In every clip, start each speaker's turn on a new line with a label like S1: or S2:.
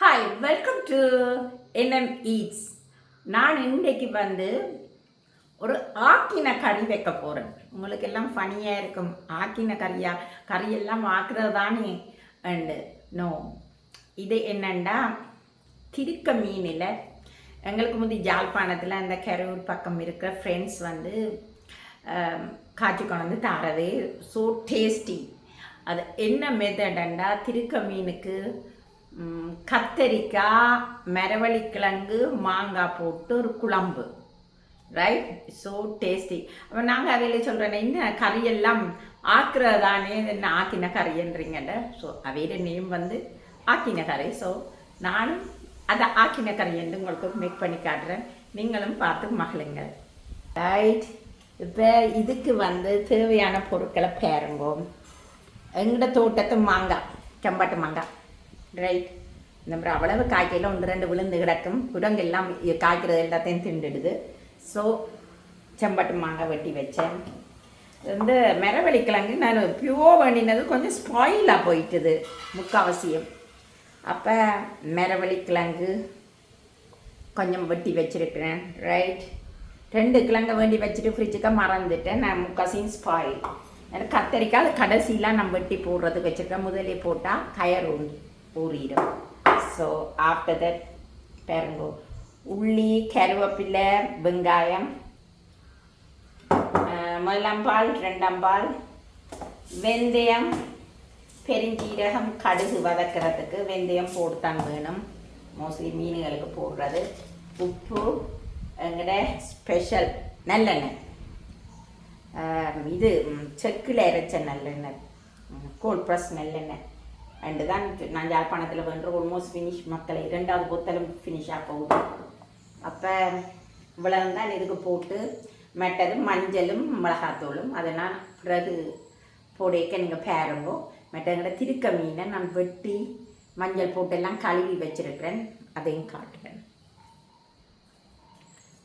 S1: Hi welcome to NM eats நான் இன்றைக்கு வந்து ஒரு ஆக்கின கறி வைக்க போகிறேன் உங்களுக்கு எல்லாம் ஃபனியாக இருக்கும். ஆக்கின கறியா கறியெல்லாம் ஆக்குறது தானே அண்டு நோ இது என்னண்டா திருக்க மீனில் எங்களுக்கு முந்தி ஜாழ்ப்பாணத்தில் அந்த கரூர் பக்கம் இருக்கிற ஃப்ரெண்ட்ஸ் வந்து காட்சி காய்ச்சி கொண்டு வந்து தரது. ஸோ டேஸ்டி அது என்ன மெத்தடண்டா திருக்க மீனுக்கு கத்தரிக்காய் மரவள்ளிக்கிழங்கு மாங்காய் போட்டு ஒரு குழம்பு. ரைட் ஸோ டேஸ்டி அப்போ நாங்கள் அவையில் சொல்கிறேன் என்ன கறியெல்லாம் ஆக்குறதானே என்ன ஆக்கின கறின்றீங்கல்ல ஸோ அவையில நேம் வந்து ஆக்கின கறி. ஸோ நானும் அதை ஆக்கின கறி என்று உங்களுக்கு மேக் பண்ணி காட்டுறேன். நீங்களும் பார்த்து மகளுங்கள் ரைட் இப்போ இதுக்கு வந்து தேவையான பொருட்களை பேருங்கோ. எங்கட தோட்டத்து மாங்காய் செம்பாட்டு மாங்காய். ரைட் இந்த மாதிரி அவ்வளவு காய்க்கையில் ஒன்று ரெண்டு விழுந்து கிடக்கும். குரங்கெல்லாம் காய்க்கிறது எல்லாத்தையும் திண்டுடுது ஸோ செம்பாட்டு மாங்காய் வெட்டி வச்சேன். இந்த மரவள்ளிக்கிழங்கு நான் பியூவோ வேண்டினது கொஞ்சம் ஸ்பாயிலாக போயிட்டுது. முக்காவசியம் அப்போ மரவள்ளிக்கிழங்கு கொஞ்சம் வெட்டி வச்சுருக்கிறேன். ரைட் ரெண்டு கிழங்க வேண்டி வச்சுட்டு ஃப்ரிட்ஜுக்கு மறந்துட்டேன். நான் முக்காசியும் ஸ்பாயில் எனக்கு கத்தரிக்காய் கடைசியெலாம் நம்ம வெட்டி போடுறதுக்கு வச்சுருக்கேன். முதலே போட்டால் கயர் ஊ ஊறிடும். ஸோ ஆஃப்டர் தட் பாருங்கோ. உள்ளி கருவேப்பிலை வெங்காயம் முதலாம் பால் ரெண்டாம் பால் வெந்தயம் பெருஞ்சீரகம் கடுகு வதக்கிறதுக்கு வெந்தயம் போட்டுத்தான் வேணும். மோஸ்ட்லி மீன்களுக்கு போடுறது. உப்பு எங்கட ஸ்பெஷல் நல்லெண்ணெய். இது செக்கில் இறைச்ச நல்லெண்ணெய். கோல்ட் ப்ரெஸ் நல்லெண்ணெய். ரெண்டு தான் நான் யாழ்ப்பாணத்தில் வேண்ட ஆல்மோஸ்ட் ஃபினிஷ் மக்களை இரண்டாவது பொத்தலும் ஃபினிஷாக போகுது. அப்போ இவ்வளவு தான் இதுக்கு போட்டு மெட்டரும் மஞ்சளும் மிளகாத்தூளும் அதை நான் பிறகு போடையக்க நீங்கள் பாருங்கோ மெட்டங்கிற திருக்க மீனை நான் வெட்டி மஞ்சள் போட்டெல்லாம் கழுவி வச்சிருக்கிறேன் அதையும் காட்டுறேன்.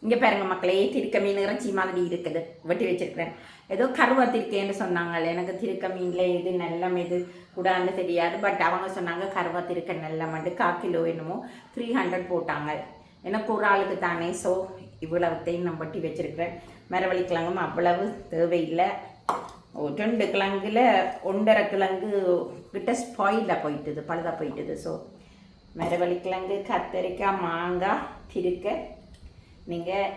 S1: இங்கே பாருங்க மக்களே திருக்க மீன் இறைச்சி மாதிரி இருக்குது. வெட்டி வச்சிருக்கிறேன். ஏதோ கருவா திருக்கேன்னு சொன்னாங்க எனக்கு திருக்க மீனில் எது நல்லம் எது கூடான்னு தெரியாது. பட் அவங்க சொன்னாங்க கருவா திருக்க நல்லமண்டு கா கிலோ என்னமோ த்ரீ ஹண்ட்ரட் போட்டாங்க. எனக்கு ஒரு ஆளுக்கு தானே ஸோ இவ்வளவுத்தையும் நான் வெட்டி வச்சிருக்கிறேன். மரவள்ளி கிழங்கும் அவ்வளவு தேவையில்லை. ரெண்டு கிழங்குல ஒன்றரை கிழங்கு கிட்ட ஸ்பாயிலாக போயிட்டுது பழுதாக போயிட்டுது. ஸோ மரவள்ளி கிழங்கு கத்தரிக்காய் மாங்காய் திருக்க நீங்கள்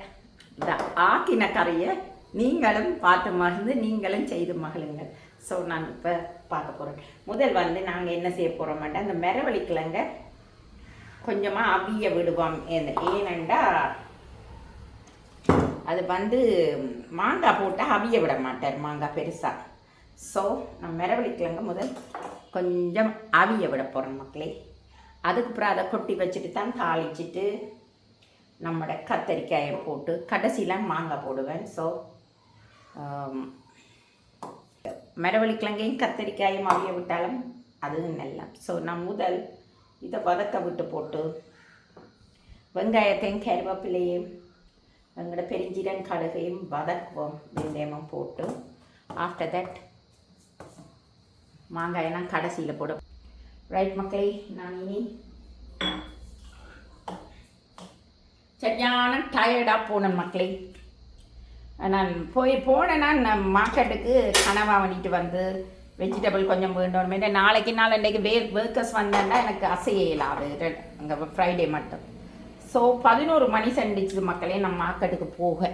S1: இந்த ஆக்கின கறியை நீங்களும் பார்த்து மகிழ்ந்து நீங்களும் செய்து மகிழுங்கள். ஸோ நான் இப்போ பார்க்க போகிறேன் முதல் வந்து நாங்கள் என்ன செய்ய போகிறோமாட்டா அந்த மரவள்ளி கிழங்க கொஞ்சமாக அவிய விடுவோம். ஏன்- ஏனெண்டா அது வந்து மாங்காய் போட்டால் அவிய விட மாட்டார் மாங்காய் பெருசாக ஸோ நம்ம மரவள்ளி கிழங்கு முதல் கொஞ்சம் அவிய விட போகிறோம் மக்களே. அதுக்கப்புறம் அதை கொட்டி வச்சுட்டு தான் தாளிச்சிட்டு நம்மளோட கத்தரிக்காயை போட்டு கடைசியில் மாங்காய் போடுவேன். ஸோ um, மரவள்ளி கிழங்கையும் கத்தரிக்காயும் அவிய விட்டாலும் அதுவும் நல்லா. ஸோ நான் முதல் இதை வதக்க விட்டு போட்டு வெங்காயத்தையும் கருவேப்பிலையும் எங்களோட பெருஞ்சீரன் கடுகையும் வதக்குவோம். வெந்தயமும் போட்டு ஆஃப்டர் தட் மாங்காயெல்லாம் கடைசியில் போடும். ரைட் மக்களே நான் இனி சரியான டயர்டாக போனேன் மக்களே. நான் போய் போனேன்னா நான் மார்க்கெட்டுக்கு கனவா வாங்கிட்டு வந்து வெஜிடபிள் கொஞ்சம் வேண்டோம் நாளைக்கு நாள் இன்றைக்கு வே ஒர்க்கர்ஸ் வந்தேன்னா எனக்கு அசையலாது அங்கே ஃப்ரைடே மட்டும். ஸோ பதினோரு மணி சண்டிச்சு மக்களே நான் மார்க்கெட்டுக்கு போக.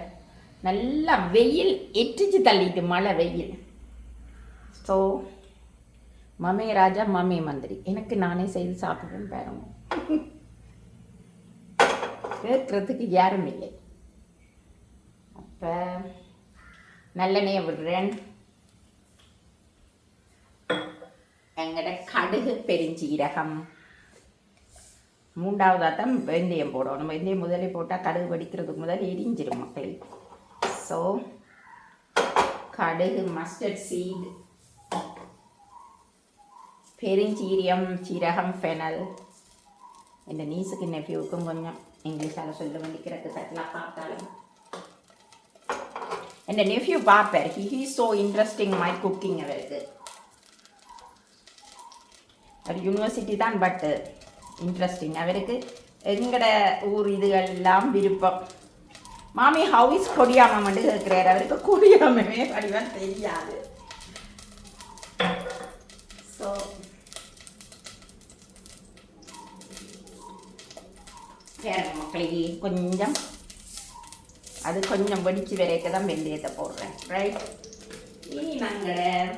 S1: நல்லா வெயில் எட்டிச்சு தள்ளிட்டு மழை வெயில். ஸோ மமே ராஜா மமே மந்திரி எனக்கு நானே செய்து சாப்பிடுறேன் பாருங்க. கேட்கறதுக்கு யாரும் இல்லை. அப்போ நல்லெண்ணெயை விடுறேன். எங்கட கடுகு பெருஞ்சீரகம். மூன்றாவதாக தான் வெந்தயம் போடணும். வெந்தயம் முதலே போட்டால் கடுகு வெடிக்கிறதுக்கு முதல் எரிஞ்சிடும் மக்கள். ஸோ கடுகு மஸ்டர்ட் சீட் பெருஞ்சீரியம் சீரகம் ஃபெனல் இந்த நீஸுக்கு நெஃப்யூவுக்கும் கொஞ்சம். இங்கிலீஷால் சொல்ல வேண்டிக்கிறது சட்டெலாம் பார்த்தாலும். என் நெஃப்யூ பார்ப்பார் he he so interesting my cooking அவருக்கு. அவர் யூனிவர்சிட்டி தான் பட்டு இன்ட்ரெஸ்டிங் uh, அவருக்கு. எங்கட ஊர் இதுகள் எல்லாம் விருப்பம். மாமி ஹவுஸ் இஸ் கொடியாமம் கேட்குறாரு. அவருக்கு கொடியாமமே வடிவம் தெரியாது. வேற கொஞ்சம் அது கொஞ்சம் வெடிச்சு வரைக்க தான் வெந்தயத்தை போடுறேன் ரைட் இனி நாங்கள்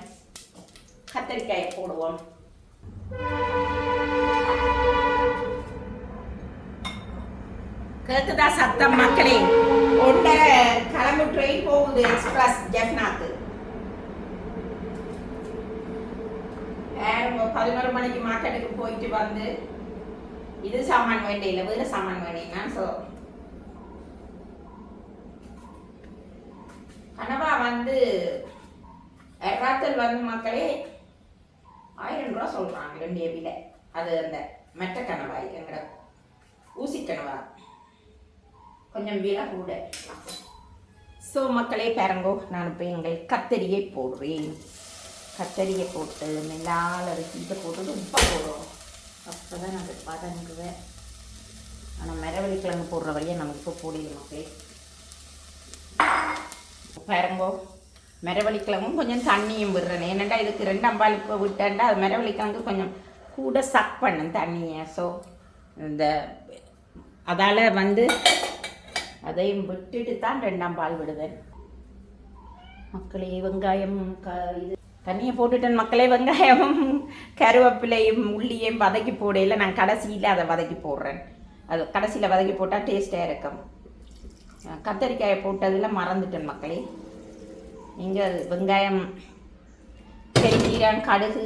S1: கத்திரிக்காயை போடுவோம் கேக்குதா சத்தம் மக்களே ஒன்றரை கிளம்பு ட்ரெயின் போகுது எக்ஸ்பிரஸ் ஜெஃப்னாக்கு பதினோரு மணிக்கு மார்க்கெட்டுக்கு போயிட்டு வந்து இது சாமான் வேண்டிய இல்லை வேறு சாமான் வேண்டியனா ஸோ கனவா வந்து ராத்தல் வந்து மக்களே ஆயிரம் ரூபா சொல்கிறாங்க ரெண்டு எபியில் அது அந்த மெட்ட கனவாய் எங்கட ஊசி கனவா. கொஞ்சம் விலை கூட. ஸோ மக்களே பாருங்கோ நான் இப்போ எங்கள் கத்தரியை போடுறேன். கத்தரியை போட்டு மெல்லால் அரிசி இதை போட்டு உப்பை போடுறோம். அப்போ தான் அது பதங்குவேன் ஆனால் மரவள்ளி கிழங்கு போடுற வழியாக நமக்கு இப்போ போடியல மக்களே. பாருங்கோ மரவள்ளி கிழங்கும் கொஞ்சம் தண்ணியும் விடுறேன். ஏன்னாண்டா இதுக்கு ரெண்டு அம்பாள் இப்போ விட்டேன்டா அது மரவள்ளி கிழங்கு கொஞ்சம் கூட சக் பண்ணும் தண்ணியை. ஸோ இந்த அதால் வந்து அதையும் விட்டுட்டு தான் ரெண்டாம் பால் விடுவேன். மக்களே வெங்காயம் க இது தண்ணியை போட்டுட்டேன் மக்களே வெங்காயம் கருவேப்பிலையும் உள்ளியையும் வதக்கி போடையில் நான் கடைசியில் அதை வதக்கி போடுறேன். அது கடைசியில் வதக்கி போட்டால் டேஸ்ட்டாக இருக்கும். கத்தரிக்காயை போட்டதில் மறந்துட்டேன் மக்களே. நீங்கள் வெங்காயம் பெருங்கீரம் கடுகு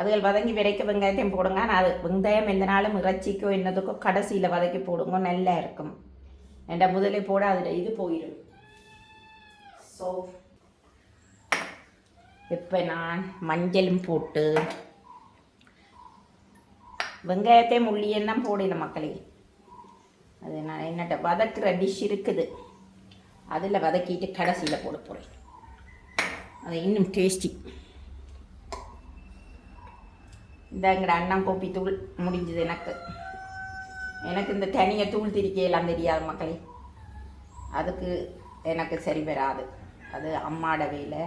S1: அதுகள் வதங்கி விரைக்க வெங்காயத்தையும் போடுங்க. நான் அது வெங்காயம் எந்த நாளும் இறைச்சிக்கோ என்னதுக்கோ கடைசியில் வதக்கி போடுங்க. நல்லா இருக்கும். என்ற முதலே போட அதில் இது போயிடும் ஸோ இப்போ நான் மஞ்சளும் போட்டு வெங்காயத்தையும் முள்ளியெல்லாம் தான் போடணும் மக்களே. அது நான் என்னட்ட வதக்குற டிஷ் இருக்குது. அதில் வதக்கிட்டு கடைசியில் போட போகிறேன் அது இன்னும் டேஸ்டி இந்த எங்கட அண்ணன் கோப்பி தூள் முடிஞ்சது எனக்கு. எனக்கு இந்த தனியை தூள் திரிக்கையெல்லாம் தெரியாது மக்களே. அதுக்கு எனக்கு சரி வராது. அது அம்மாட வேலை.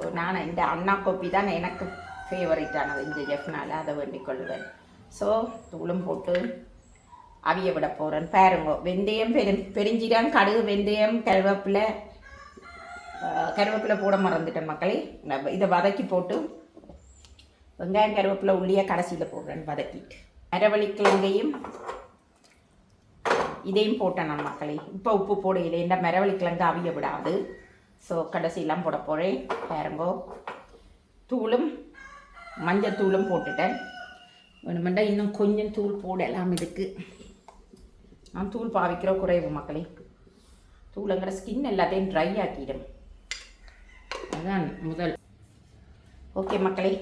S1: ஸோ நான் இந்த அண்ணா கோப்பி தான் எனக்கு ஃபேவரட்டானது இந்த ஜெஃப்னால் அதை வேண்டிக் கொள்வேன். ஸோ தூளும் போட்டு அவிய விட போகிறேன் பாருங்க வெந்தயம் பெரு பெருஞ்சீரம் கடுகு வெந்தயம் கருவேப்பிலை கருவேப்பிலை போட மறந்துட்டேன் மக்களே. இதை வதக்கி போட்டு வெங்காயம் கருவேப்பிலை உள்ளியாக கடைசியில் போடுறேன் வதக்கிட்டு. மரவள்ளிக்கிழங்கையும் இதையும் போட்டேன் நான் மக்களே. இப்போ உப்பு போடையில இந்த மரவள்ளி அவிய விடாது. ஸோ கடைசியெல்லாம் போட போகிறேன் பாருங்கோ. தூளும் மஞ்சள் தூளும் போட்டுட்டேன். வேணுமெண்டா இன்னும் கொஞ்சம் தூள் போடலாம் இதுக்கு. நான் தூள் பாவிக்கிற குறைவு மக்களே. தூளுங்கிற ஸ்கின் எல்லாத்தையும் ட்ரை ஆக்கிடும். அதான் முதல். ஓகே மக்களே.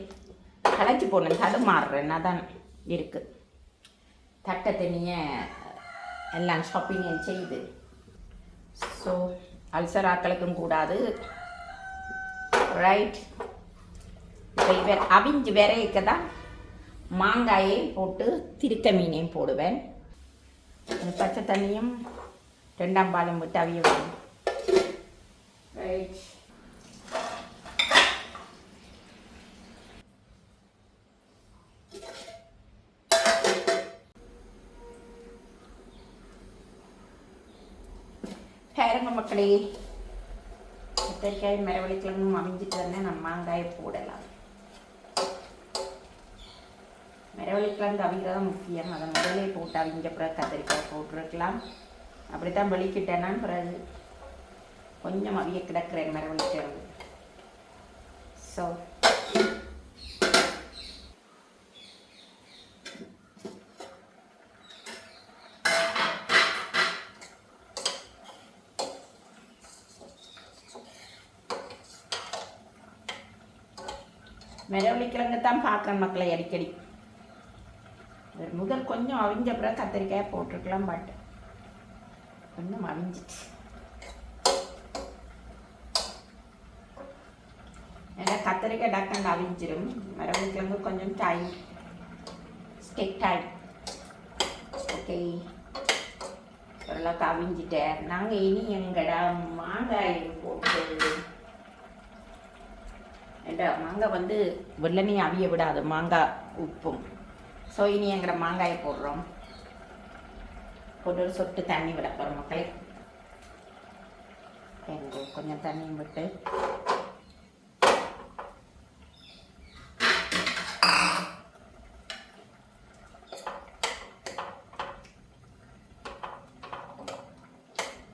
S1: களைச்சி போனேன் தடுமாறுறேன் அதான் இருக்குது தட்டை தண்ணிய எல்லாம் ஷாப்பிங் செய்யுது ஸோ அல்சர் ஆக்களுக்கும் கூடாது. ரைட் இப்போ இவர் அவிஞ்சு விரைக்க தான் மாங்காயை போட்டு திருக்க மீனையும் போடுவேன். பச்சை தண்ணியும் ரெண்டாம் பாலும் விட்டு அவிய ரைட் பாருங்க மக்களே கத்திரிக்காய் மரவள்ளிக்கிழங்கும் அமைஞ்சிட்டு வந்தேன் நம்ம மாங்காயை போடலாம். மரவள்ளிக்கிழங்கு அவிக்கிறதா முக்கியம். அதை முதலே போட்டு அவிங்க அப்புறம் கத்திரிக்காய் போட்டிருக்கலாம். அப்படித்தான் வெளிக்கிட்டேன்னா பிறகு கொஞ்சம் அவிய கிடக்கிறேன் மரவள்ளிக்கிழங்கு ஸோ மிரவழிக்கிழங்கு தான் பார்க்குறேன் மக்களை அடிக்கடி. முதல் கொஞ்சம் அவிஞ்ச பிறகு கத்திரிக்காயை போட்டிருக்கலாம் பட் கொஞ்சம் அவிஞ்சிச்சு. ஏன்னா கத்திரிக்காய் டக்குன்னு அவிஞ்சிடும் மிரவழிக்கிழங்கு கொஞ்சம் டைம் ஸ்டிக் டைம் ஓகே எல்லாம் கவிஞ்சிட்டேன் நாங்கள் இனி எங்கடா? மாங்காய் போட்டு ஏண்டா மாங்காய் வந்து வெள்ளனையும் அவிய விடாது. மாங்காய் உப்பும். ஸோ இனி எங்கிற மாங்காயை போடுறோம். போட்டு ஒரு சொட்டு தண்ணி விட போகிறோம் மக்களே. எங்க கொஞ்சம் தண்ணியும் விட்டு.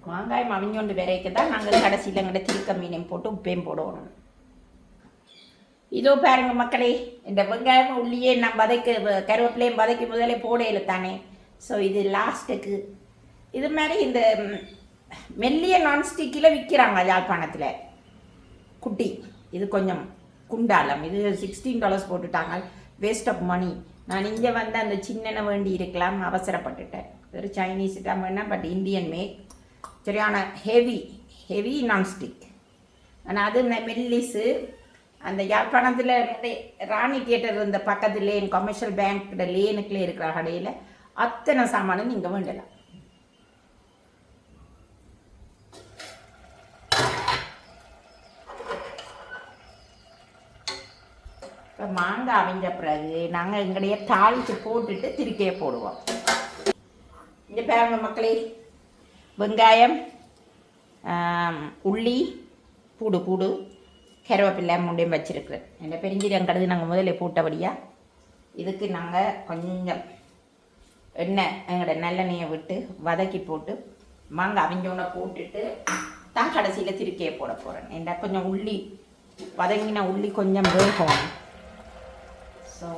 S1: மாங்காயம் அவிஞ்சோண்டு விரைக்கு தான் நாங்கள் கடைசியில் எங்கள்கிட்ட திருக்க மீனையும் போட்டு உப்பையும் போடுவோம். இதோ பாருங்க மக்களே இந்த வெங்காயம் உள்ளியே நான் வதைக்க கருவேப்பிலையும் வதைக்கு முதலே போடையில தானே ஸோ இது லாஸ்ட்டுக்கு இது மாதிரி இந்த மெல்லிய நான்ஸ்டிக்கில் விற்கிறாங்க யாழ்ப்பாணத்தில். குட்டி. இது கொஞ்சம் குண்டாலம் இது சிக்ஸ்டீன் டாலர்ஸ் போட்டுட்டாங்க. வேஸ்ட் ஆஃப் மணி நான் இங்கே வந்து அந்த சின்னனை வேண்டி இருக்கலாம் அவசரப்பட்டுட்டேன். ஒரு சைனீஸ் வேணா பட் இந்தியன் மேக் சரியான ஹெவி ஹெவி நான்ஸ்டிக் ஆனால் அது இந்த மெல்லிஸு அந்த யாழ்ப்பாணத்தில் ராணி தியேட்டர் இருந்த பக்கத்துலேயே கமர்ஷியல் பேங்க் லேனுக்குள்ளே இருக்கிற கடையில் அத்தனை சாமானும் நீங்கள் வேண்டலாம் இப்போ மாங்காய் அவிஞ்ச பிறகு நாங்கள் எங்களுடைய தாளித்து போட்டுட்டு திருக்கையை போடுவோம். இந்த பாருங்க மக்களே வெங்காயம் உள்ளி பூடு பூடு. கருவேப்பிலை மூண்டையும் வச்சுருக்குறேன் இந்த பெருஞ்சீரகம் கடுகு நாங்கள் முதல்ல போட்டபடியாக இதுக்கு நாங்கள் கொஞ்சம் எண்ணெய் எங்களோட நல்லெண்ணெயை விட்டு வதக்கி போட்டு மாங்காய் அவிஞ்சோன போட்டுட்டு தான் கடைசியில் திருக்கையை போட போகிறேன் ஏண்டா கொஞ்சம் உள்ளி வதங்கின உள்ளி கொஞ்சம் வேகும் ஸோ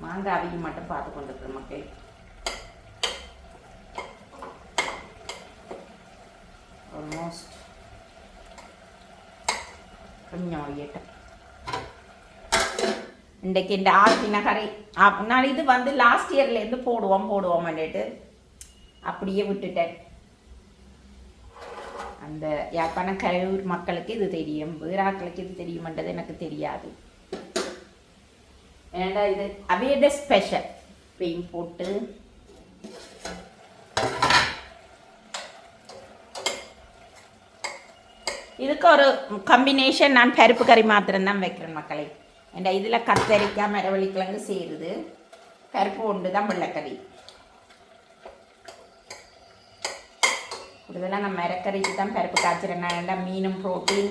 S1: மாங்காய் அவிய மட்டும் பார்த்து கொண்டு மக்கள். ஆல்மோஸ்ட் கொஞ்சம் ஒழியட்டும் இன்றைக்கு இந்த ஆத்தின கரை அப்- நான் இது வந்து லாஸ்ட் இயர்லேருந்து போடுவோம் போடுவோம்னுட்டு அப்படியே விட்டுட்டேன். அந்த யாழ்ப்பாணம் கரையூர் மக்களுக்கு இது தெரியும் வீராக்களுக்கு இது தெரியுமன்றது எனக்கு தெரியாது. ஏன்னா இது? அவையோட ஸ்பெஷல் பெயின் போட்டு இதுக்கு ஒரு காம்பினேஷன் நான் பருப்பு கறி மாத்திரம் தான் வைக்கிறேன் மக்களை. என் இதில் கத்தரிக்காய் மரவள்ளிக்கிழங்கு செய்கிறது பருப்பு ஒன்று தான் வெள்ளைக்கறி கூடுதலாக நான் மரக்கறிக்கு தான் பருப்பு காய்ச்சிறேன். நான் மீனும் ப்ரோட்டீன்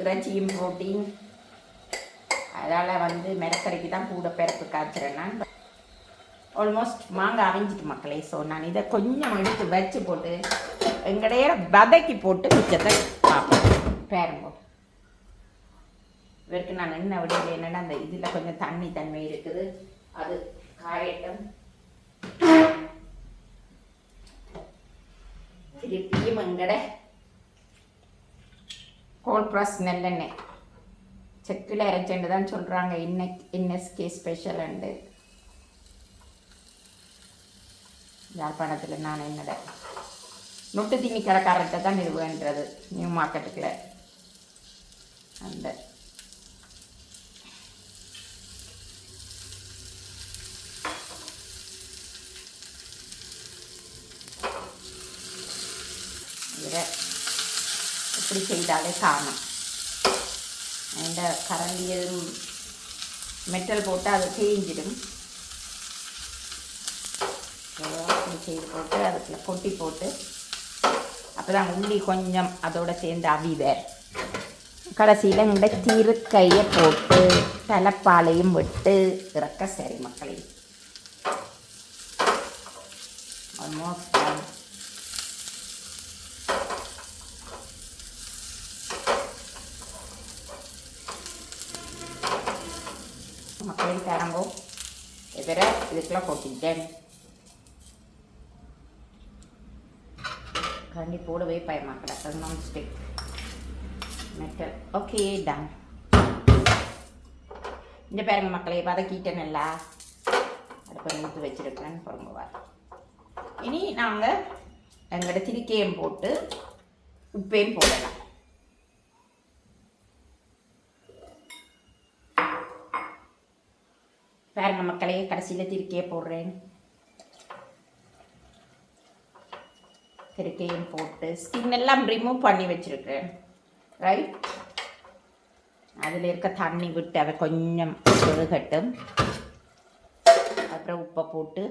S1: இறைச்சியும் ப்ரோட்டீன் அதால் வந்து மிரக்கறிக்கு தான் கூட பருப்பு காய்ச்சிறேன் நான். ஆல்மோஸ்ட் மாங்காய் அவிஞ்சிட்டு மக்களே. ஸோ நான் இதை கொஞ்சம் எடுத்து வச்சு போட்டு எங்கடைய வதக்கி போட்டு மிச்சத்தை பார்ப்போம் பேரம்போ. இவருக்கு நான் என்ன விடையில என்னன்னா அந்த இதில் கொஞ்சம் தண்ணி தன்மை இருக்குது. அது காயட்டும். திருப்பியும் எங்கட கோல் ப்ராஸ் நல்லெண்ணெய். செக்கில் இறைச்சண்டு தான் சொல்கிறாங்க இன்னைக்கு இன்னஸ்கே ஸ்பெஷல் அண்டு. யாழ்ப்பாணத்தில் நான் என்னோட நொட்டு தீனி கடைக்காரர்கிட்ட தான் இது வேண்டது நியூ மார்க்கெட்டுக்குள்ள அந்த. இதை இப்படி செய்தாலே காணும். அந்த கரண்டியில் மெட்டல் போட்டு அது தேஞ்சிடும் இப்படி செய்து போட்டு அதுக்குள்ள கொட்டி போட்டு அப்போ தான் உள்ளி கொஞ்சம் அதோட சேர்ந்து அவிவேர் கடைசியில் இந்த தீருக்கையை போட்டு தலைப்பாலையும் விட்டு இறக்க சரி மக்களே ஆல்மோஸ்ட் மக்களே தரங்கோ இதில் இதுக்கெல்லாம் போட்டிட்டேன் கண்டி போடவே பயமாக கிடக்கு non stick metal okay done இந்த பாருங்க மக்களே வதக்கிட்டேன் நல்லா. அடுப்பை ஊற்றி வச்சுருக்கேன் பாருங்க இனி நாங்கள் எங்களோட திரிக்கையும் போட்டு உப்பையும் போடலாம். பாருங்க மக்களே கடைசியில் திருக்கையே போடுறேன். திருக்கையும் போட்டு ஸ்கின் எல்லாம் ரிமூவ் பண்ணி வச்சிருக்கேன். ரைட் அதில் இருக்க தண்ணி விட்டு அதை கொஞ்சம் சொருகட்டும். அப்புறம் உப்பை போட்டு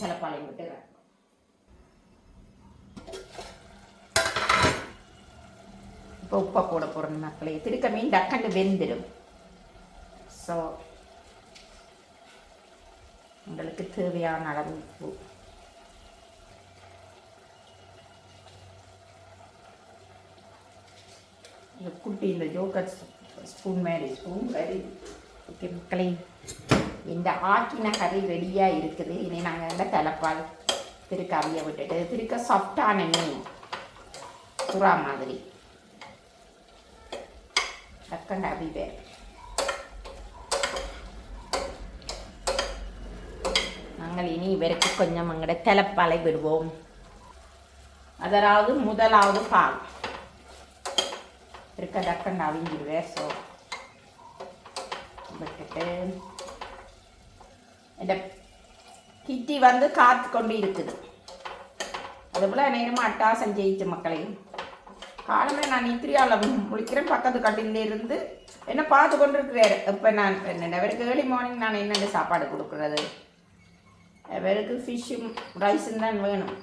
S1: தலைப்பாளையம் விட்டு இப்போ உப்பை போட போகிறோம் மக்களே. திருக்க மீன் டக்கண்டு வெந்துடும். ஸோ உங்களுக்கு தேவையான அளவு உப்பு இந்த குட்டி இந்த ஜோக்கர் ஸ்பூன் மாதிரி ஸ்பூன் கறி ஓகே மக்களே இந்த ஆக்கின கறி ரெடியாக இருக்குது. இனி நாங்கள் இந்த தலைப்பால் திருக்க அவிய விட்டுட்டு திருக்க சாஃப்டான மீன் சுறா மாதிரி. டக்கண்ட அவிவே. நாங்கள் இனி இவருக்கு கொஞ்சம் எங்கட தலைப்பாலை விடுவோம். அதாவது முதலாவது பால். இருக்க டக்குன்னு அவிஞ்சிடுவேன் ஸோ விட்டுட்டு இந்த கிட்டி வந்து காத்து கொண்டு இருக்குது. அதுபோல் நேரமாக அட்டாசம் ஜெயிச்ச மக்களையும் காலமே நான் இத்திரியாவில் முழிக்கிறேன் பக்கத்து கட்டில இருந்து என்ன பார்த்து கொண்டு இருக்கிறாரு இப்போ நான் என்ன அவருக்கு ஏர்லி மார்னிங் நான் என்னென்ன சாப்பாடு கொடுக்குறது? அவருக்கு ஃபிஷ்ஷும் ரைஸும் தான் வேணும்.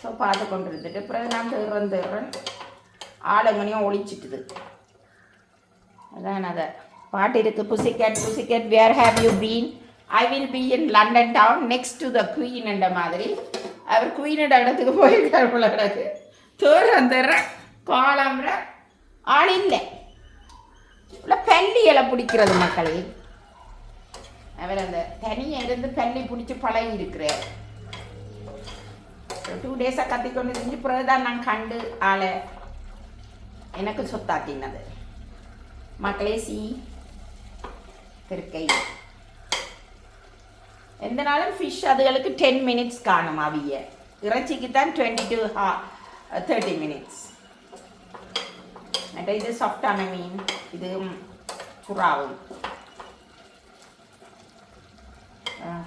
S1: ஸோ பார்த்து கொண்டு இருந்துட்டு பிறகு நான் தேர்றேன் தேர்றேன். ஆளுங்கனையும் ஒழிச்சிட்டுது. அதான் அதை. பாட்டு இருக்கு pussycat pussycat where have you been I will be in London town next to the queen என்ற மாதிரி. அவர் குயினோட இடத்துக்கு போயிருக்கார் போல கிடக்கு. தேடுறேன் தேடுறேன் காலம்புற ஆள் இல்லை. இல்லை பள்ளி இலை பிடிக்கிறது மக்களே. அவர் அந்த தனியாக இருந்து பள்ளி பிடிச்சி பழகி இருக்கிறார். டூ டேஸாக கத்திக்கொண்டு செஞ்சு பிறகு தான் நான் கண்டு ஆளை. எனக்கு சொத்தாக்கினது மக்களே சி திருக்கை எந்த நாளும் ஃபிஷ் அதுகளுக்கு டென் மினிட்ஸ் காணும் அவிய. இறைச்சிக்கு தான் twenty two ah thirty minutes மற்ற இது சாஃப்டான மீன் இது சுறாவும்.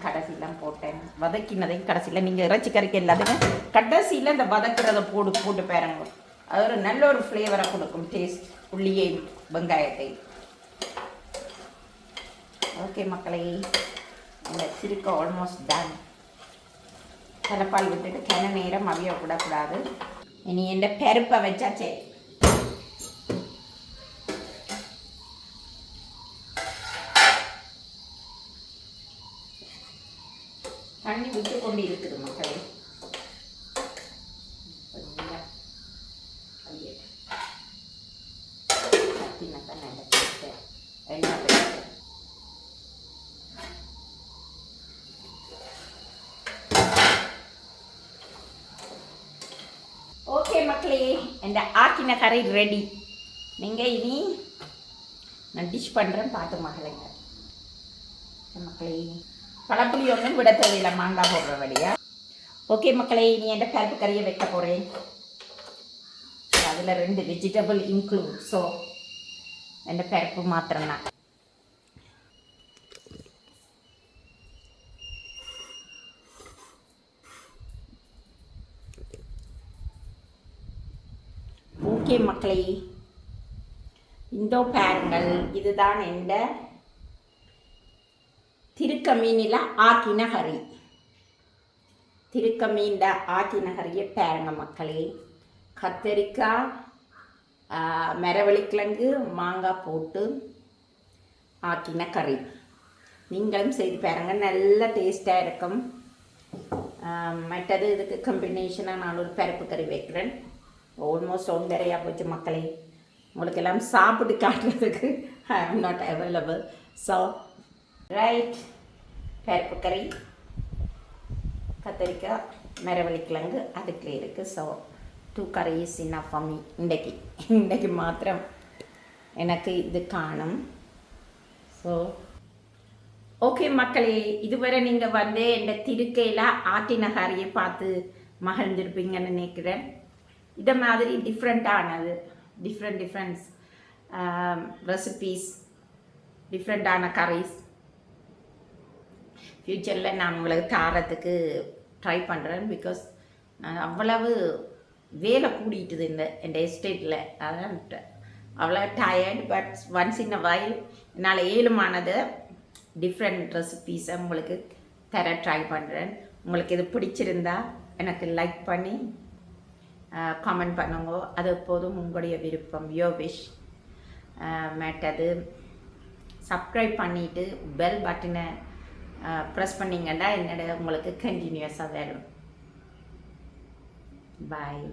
S1: கடைசியில் போட்டேன். வதக்கினதை கடைசியில் நீங்கள் இறைச்சி கறிக்க எல்லாத்துக்கும் கடைசியில் இந்த வதக்கிறத போடு போட்டு பாருங்க. அது ஒரு நல்ல ஒரு ஃப்ளேவரை கொடுக்கும். டேஸ்ட் உள்ளியை வெங்காயத்தை. ஓகே மக்களே. இந்த சிறுக்க ஆல்மோஸ்ட் டன் தலைப்பால் விட்டுட்டு கிண நேரம் அவிய விடக்கூடாது இனி இந்த பருப்பை வச்சாச்சே சரி தண்ணி விட்டு கொண்டு இருக்குது மக்களே கொஞ்சம் அவியட்டும். கத்தினத்தை நல்ல போட்டு எண்ணெய் போட்டு ஓகே மக்களே இந்த ஆக்கின கரை ரெடி நீங்கள் இனி நான் டிஷ் பண்ணுறேன் பார்த்து மகளைங்க. மக்களே பழப்புளி ஒன்றும் விட தேவையில்லை மாங்காய் போடுற வழியா. ஓகே மக்களே இனி என் பருப்பு கறியை வைக்க போகிறேன் அதில் ரெண்டு வெஜிடபிள் இன்க்ளூட் ஸோ என் பருப்பு மாத்திரம்தான். ஓகே மக்களே. இந்தோ பாருங்கள். இதுதான் எந்த திருக்க மீனில் ஆக்கின கறி திருக்க மீன்ட பாருங்க மக்களே. கத்தரிக்காய் மரவள்ளிக்கிழங்கு மாங்காய் போட்டு ஆக்கின கறி நீங்களும் செய்து பாருங்க. நல்ல டேஸ்ட்டாக இருக்கும். மற்றது இதுக்கு கம்பினேஷனாக நான் ஒரு பருப்பு கறி வைக்கிறேன். ஆல்மோஸ்ட் ஒன்றரையாக போச்சு மக்களே. உங்களுக்கு எல்லாம் சாப்பிட்டு காட்டுறதுக்கு ஐ am not available so right பருப்பு கறி கத்திரிக்காய் மரவள்ளி கிழங்கு அதுக்குள்ளே இருக்குது ஸோ டூ கறி இஸ் ஃபம்மி ஃபாமி இன்றைக்கு இன்றைக்கு மாத்திரம் எனக்கு இது காணும். ஸோ ஓகே மக்களே இதுவரை நீங்கள் வந்து இந்த திருக்கையில் ஆட்டின கறியை பார்த்து மகிழ்ந்திருப்பீங்கன்னு நினைக்கிறேன். இதை மாதிரி டிஃப்ரெண்ட்டானது டிஃப்ரெண்ட் டிஃப்ரெண்ட்ஸ் ரெசிபீஸ் டிஃப்ரெண்ட்டான கரீஸ் ஃப்யூச்சரில் நான் உங்களுக்கு தாரத்துக்கு ட்ரை பண்ணுறேன் பிகாஸ் நான் அவ்வளவு வேலை கூடிட்டுது இந்த என் எஸ்டேட்டில் அதான் அவ்வளோ tired but once in a வயல் என்னால் ஏழுமானதை டிஃப்ரெண்ட் ரெசிபீஸை உங்களுக்கு தர ட்ரை பண்ணுறேன் உங்களுக்கு இது பிடிச்சிருந்தா எனக்கு லைக் பண்ணி கமெண்ட் பண்ணுங்க. அது எப்போதும் உங்களுடைய விருப்பம். யோ விஷ் மேட்டது சப்ஸ்கிரைப் பண்ணிவிட்டு பெல் பட்டனை ப்ரெஸ் பண்ணிங்கன்னா என்னோட உங்களுக்கு கண்டினியூஸாக வரும். பாய்